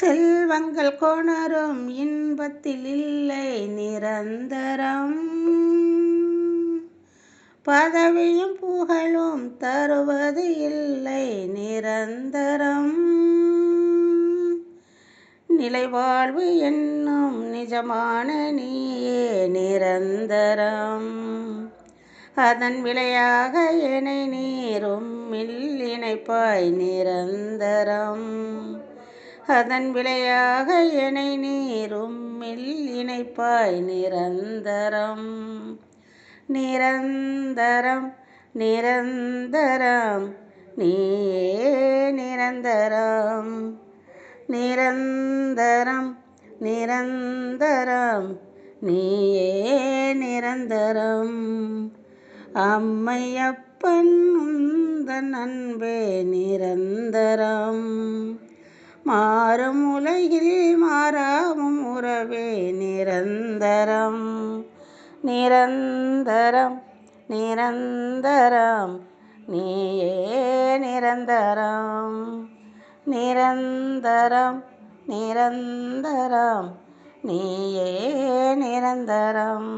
செல்வங்கள் கொணரும் இன்பத்தில் இல்லை நிரந்தரம். பதவியும் புகழும் தருவது இல்லை நிரந்தரம். நிலைவாழ்வு என்னும் நிஜமான நீயே நிரந்தரம். அதன் விளையாக என்னை நீரும் இணைப்பாய் நிரந்தரம். அதன் விளையாக இணை நீரும் இணைப்பாய் நிரந்தரம். நிரந்தரம் நிரந்தரம் நீயே நிரந்தரம். நிரந்தரம் நிரந்தரம் நீயே நிரந்தரம். அம்மையப்பன் உந்தன் அன்பே நிரந்தரம். மாறும் உலகில் மாறாவும் உறவே நிரந்தரம். நிரந்தரம் நிரந்தரம் நீயே நிரந்தரம். நிரந்தரம் நிரந்தரம் நீயே நிரந்தரம்.